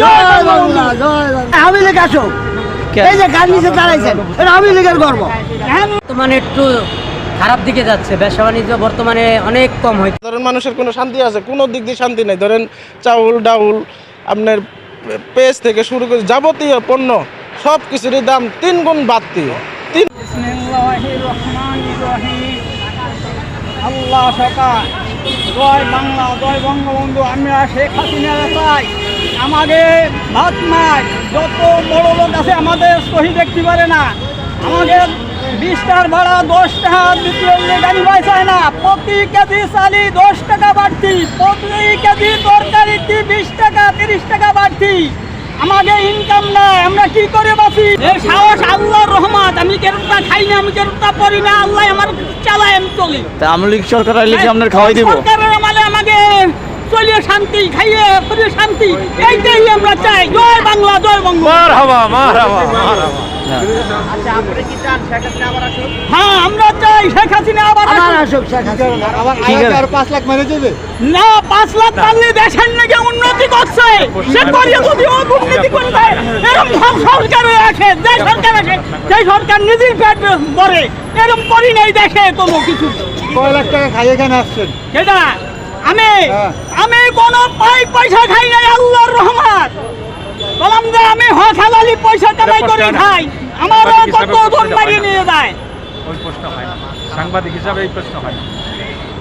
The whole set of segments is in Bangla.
জয় জয় বাংলা বাংলা জয় বাংলা। আওয়ামী লীগ আসুক। এই যে গান নিচে দাঁড়াইছেন এটা আওয়ামী লীগের গর্ব। বর্তমানে একটু খারাপ দিকে যাচ্ছে ব্যবসা বাণিজ্য বর্তমানে অনেক কম হয়েছে ধরেন মানুষের কোনো শান্তি আছে কোনো দিক দিয়ে শান্তি নেই। ধরেন চাউল ডাউল আপনার পেঁয়াজ থেকে শুরু করে যাবতীয় পণ্য সব কিছুরই দাম তিন গুণ বাড়তি। তিন আল্লাহ জয় বাংলা জয় বঙ্গবন্ধু। আমরা শেখ হাসিনার চাই আমাদের ভাত মাই যত বড় লোক আছে আমাদের সহি দেখতে পারে না। আমাদের বিশটার ভাড়া দশ টাকা দ্বিতীয় গাড়ি চায় না। প্রতি কেজি চালি দশ টাকা বাড়তি। প্রতি কেজি তরকারিতে বিশ টাকা তিরিশ টাকা বাড়তি। আমাদের ইনকাম নাই আমরা কি করে বাঁচি? সাহস আল্লাহর রহমত আমি কেরুতা খাই না আমি কেরুতা পড়ি না আল্লাহ আমার চালায় আমি চলি। তা আওয়ামী লীগ সরকার আইলে কি আপনার খাওয়াই দিব? সরকারের আমাদের আমাকে চলিয়ে শান্তি খাইয়ে পরে শান্তি এইটাই আমরা চাই। জয় বাংলা জয় বঙ্গ। হ্যাঁ আমরা চাই শেখ হাসিনা আবার আসুক। না পাঁচ লাখ পারলে দেশের নাকি উন্নতি করছে। সে করিয়ে যদি ও দুর্নীতি করে দেয় এরকম সব সরকার আসে যে সরকার আসে সেই সরকার নিজের পেট ভরে। এরকম করি নাই দেখে কোনো কিছু। কয় লাখ টাকা খাই এখানে আসছেন? সেটা আমি হ্যাঁ। আমি কোনো পাই পয়সা খাই নাই আল্লাহর রহমত। বললাম যে আমি হক হালালি পয়সা কামাই করে খাই আমারও কত জন মারিয়ে নিয়ে যায়। ওই প্রশ্ন হয় না। সাংবাদিক হিসাবে এই প্রশ্ন হয়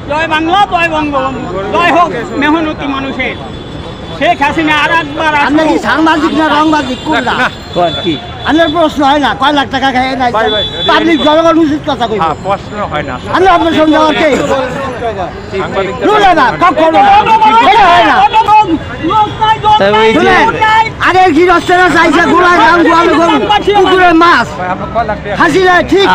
জয় বাংলা জয় বঙ্গবন্ধু। জয় হোক মেহনতি মানুষের। শেখ হাসিনা আর একবার আপনি কি আসুক। সাংবাদিক না রংবাদিক কোনটা? কোন কি? আপনার প্রশ্ন হয় না কয় লাখ টাকা ভাই, ভাই, পাবলিক জনগণ উচিত কথা কই? হ্যাঁ প্রশ্ন হয় না আমি আপনার সঙ্গে আমার কে? না কখনো এটা হয় না। কি চাইছে গোয়াল গরু পুকুরের মাছ। আপনার ঠিক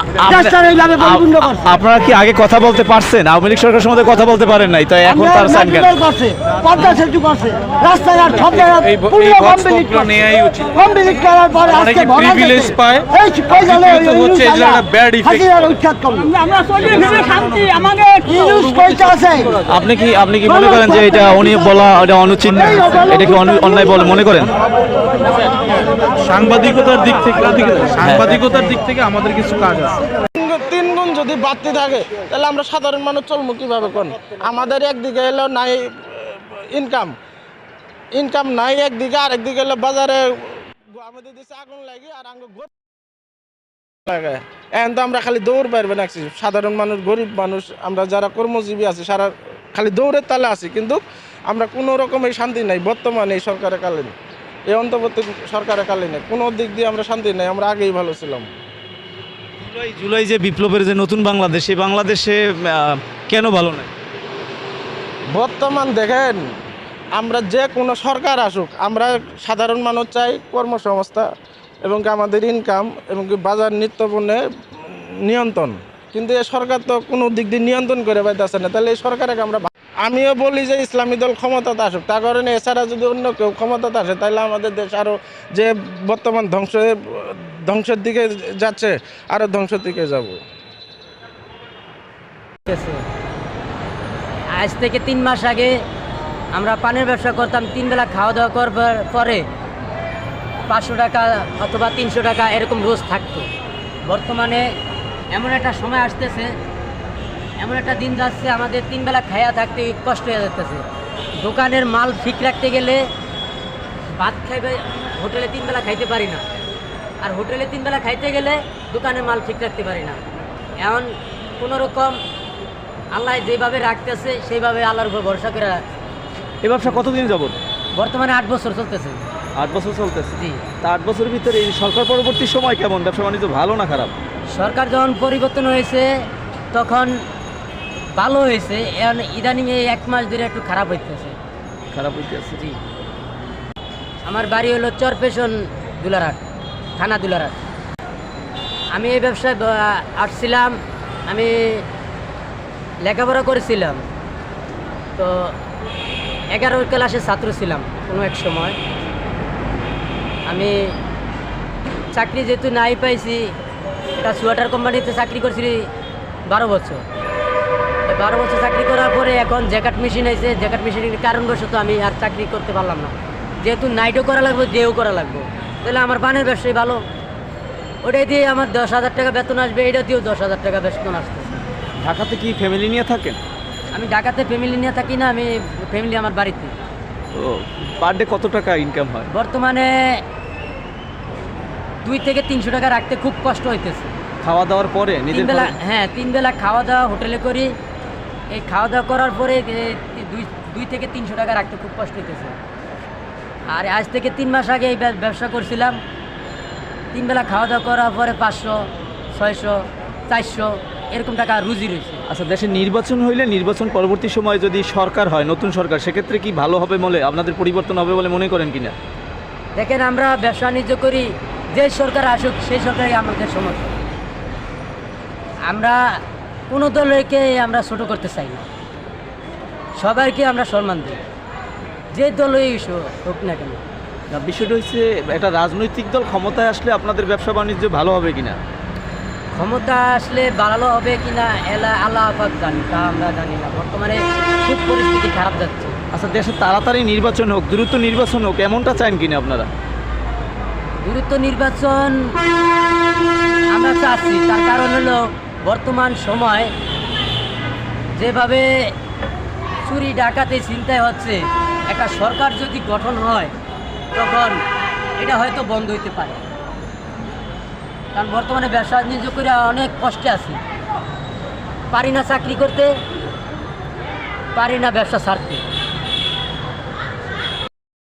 এইভাবে পরিপূর্ণ করছে। কি আগে কথা বলতে পারছেন? আওয়ামী লীগ সরকার সম্বন্ধে কথা বলতে পারেন নাই তাই এখন তার সাইন করছে? পদ্মা সেতু করছে। রাস্তাঘাট সব জায়গায় পুরো কমপ্লিট বক্সগুলো উচিত। কমপ্লিট করার পরে আজকে অনেকে ভরা privilege গেছে। পায়। এই কই গেল? হচ্ছে এগুলো একটা bad effect হাসিনার করে। উচ্ছেদ আমরা- আমরা চলি শান্তি আমাদের নিউজ কইতে আছে আপনি কি আপনি কি মনে করেন যে এটা উনি বলা। এটা অনুচিত এটা কি অন্যায় বলে মনে করেন? সাংবাদিকতার দিক থেকে সাংবাদিকতার দিক থেকে আমাদের কিছু কাজ আছে। তিন গুণ- যদি বাড়তি থাকে তাহলে আমরা সাধারণ মানুষ চলবো কীভাবে কোন? আমাদের একদিকে এলো নাই ইনকাম ইনকাম নাই একদিকে আর একদিকে এলো বাজারে আমাদের দেশে আগুন লাগে আর আঙ্গ লাগে। এখন তো আমরা খালি দৌড় পারবে না সাধারণ মানুষ গরিব মানুষ আমরা যারা কর্মজীবী আছি সারা খালি দৌড়ের তালে আছি কিন্তু আমরা কোনো রকমের শান্তি নাই বর্তমানে এই সরকারের কালীন এই অন্তর্বর্তী সরকারের কালীনে কোনো দিক দিয়ে আমরা শান্তি নাই আমরা আগেই ভালো ছিলাম। জুলাই জুলাই যে বিপ্লবের যে নতুন বাংলাদেশ এই বাংলাদেশে কেন ভালো নয় বর্তমান দেখেন আমরা যে কোনো সরকার আসুক আমরা সাধারণ মানুষ চাই কর্মসংস্থা এবং আমাদের ইনকাম এবং বাজার নিত্য পণ্যের নিয়ন্ত্রণ। কিন্তু এ সরকার তো কোনো দিক দিয়ে নিয়ন্ত্রণ করে পাইতেছে না। তাহলে এই সরকারকে আমরা আমিও বলি যে ইসলামী দল ক্ষমতাতে আসুক। তার কারণে এছাড়া যদি অন্য কেউ ক্ষমতাতে আসে, তাহলে আমাদের দেশ আরও যে বর্তমান ধ্বংসের ধ্বংসের দিকে যাচ্ছে আরও ধ্বংসের দিকে যাব। আজ থেকে তিন মাস আগে আমরা পানের ব্যবসা করতাম, তিন বেলা খাওয়া দাওয়া করবার পরে পাঁচশো টাকা অথবা তিনশো টাকা এরকম রোজ থাকতো। বর্তমানে এমন একটা সময় আসতেছে এমন একটা দিন যাচ্ছে আমাদের তিন বেলা খাইয়া থাকতে কষ্ট হয়ে যাচ্ছে দোকানের মাল ঠিক রাখতে গেলে ভাত খাইবে হোটেলে তিন বেলা খাইতে পারি না। আর হোটেলে তিন বেলা খাইতে গেলে দোকানের মাল ঠিক রাখতে পারি না। এমন কোনো রকম আল্লাহ যেভাবে রাখতেছে সেইভাবে আল্লাহর উপর ভরসা করে এই ব্যবসা কতদিন যাবত বর্তমানে আট বছর চলতেছে। আট বছর চলতেছে। জি। তা আট বছরের ভিতরে এই সরকার পরবর্তী সময় কেমন? ব্যবসা বাণিজ্য ভালো না খারাপ? সরকার যখন পরিবর্তন হয়েছে তখন ভালো হয়েছে। এখন ইদানিং এই এক মাস ধরে একটু খারাপ হইতেছে। খারাপ হইতেছে? জি। আমার বাড়ি হলো চরপেশন দুলারহাট থানা দুলারহাট। আমি এই ব্যবসায় আসছিলাম আমি লেখাপড়া করেছিলাম। তো এগারো ক্লাসের ছাত্র ছিলাম কোনো এক সময়। আমি চাকরি যেহেতু নাই পাইছি একটা সোয়েটার কোম্পানিতে চাকরি করছি বারো বছর। বারো বছর চাকরি করার পরে এখন জ্যাকেট মেশিন আছে জ্যাকেট মেশিনের কারণবশত আমি আর চাকরি করতে পারলাম না। যেহেতু নাইটও করা লাগবে ডেও করা লাগবে। তাহলে আমার পানের ব্যবসায় ভালো। ওটাই দিয়ে আমার দশ হাজার টাকা বেতন আসবে এটা দিয়েও দশ হাজার টাকা বেতন আসতেছে ঢাকাতে কি ফ্যামিলি নিয়ে থাকেন? আমি ঢাকাতে ফ্যামিলি নিয়ে থাকি না আমি ফ্যামিলি আমার বাড়িতে। তো পার ডে কত টাকা ইনকাম হয়? বর্তমানে দুই থেকে তিনশো টাকা রাখতে খুব কষ্ট হইতেছে। খাওয়া দাওয়ার পরে তিন নিজের বেলা হ্যাঁ তিন বেলা খাওয়া দাওয়া হোটেলে করি। এই খাওয়া দাওয়া করার পরে দুই দুই থেকে তিনশো টাকা রাখতে খুব কষ্ট হইতেছে। আর আজ থেকে তিন মাস আগে এই ব্যব- ব্যবসা করছিলাম। তিন বেলা খাওয়া দাওয়া করার পরে পাঁচশো ছয়শো চারশো এরকম টাকা রুজি রয়েছে আচ্ছা দেশে নির্বাচন হইলে নির্বাচন পরবর্তী সময়ে যদি সরকার হয় নতুন সরকার সেক্ষেত্রে কি ভালো হবে বলে আপনাদের পরিবর্তন হবে বলে মনে করেন কিনা? দেখেন আমরা ব্যবসা বাণিজ্য করি যে সরকার আসুক সেই সরকারই আমাদের সমর্থন আমরা কোনো দলকে আমরা ছোট করতে চাই না। সবাইকে আমরা সম্মান দিই। যে দলই ইস্যু- হোক না কেন। বিষয়টা হচ্ছে একটা রাজনৈতিক দল ক্ষমতায় আসলে আপনাদের ব্যবসা বাণিজ্য ভালো হবে কিনা? ক্ষমতা আসলে বাড়ালো হবে কি না এলা আল্লাহ পাক জানি তা আমরা জানি না। বর্তমানে খুব পরিস্থিতি খারাপ যাচ্ছে। আচ্ছা দেশে তাড়াতাড়ি নির্বাচন হোক দ্রুত নির্বাচন হোক এমনটা চান কিনা আপনারা? দ্রুত নির্বাচন আমরা চাচ্ছি। তার কারণ হলো বর্তমান সময় যেভাবে চুরি, ডাকাতে চিন্তায় হচ্ছে, একটা সরকার যদি গঠন হয়, তখন এটা হয়তো বন্ধ হইতে পারে। কারণ বর্তমানে ব্যবসা বাণিজ্য করে অনেক কষ্টে আছি। পারি না চাকরি করতে, পারি না ব্যবসা ছাড়তে।